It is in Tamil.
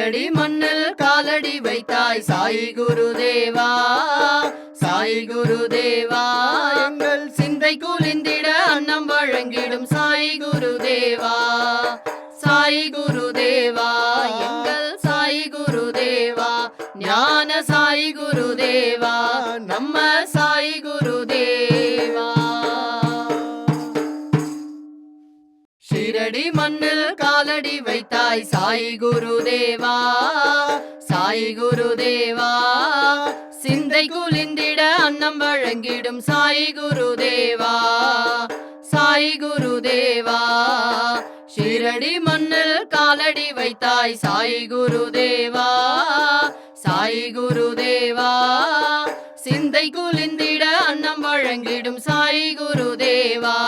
ஷீரடி மண்ணில் காலடி வைத்தாய். சாய் குருதேவா சாய் குருதேவா எங்கள் சிந்தை குலிந்திட அன்னம் வழங்கிடும். சாய் குருதேவா சாய் குருதேவா எங்கள் சாய் குருதேவா ஞான சாய் குருதேவா நம்ம சாய் ஷீரடி மண்ணில் காலடி வைத்தாய் சாய் குரு தேவா சாய் குரு தேவா சிந்தை குளிந்திட அன்னம் வழங்கிடும் சாய் குரு தேவா சாய் குரு தேவா ஷீரடி மண்ணில் காலடி வைத்தாய் சாய் குரு தேவா சாய் குரு தேவா சிந்தை குளிந்திட அன்னம் வழங்கிடும் சாய் குரு தேவா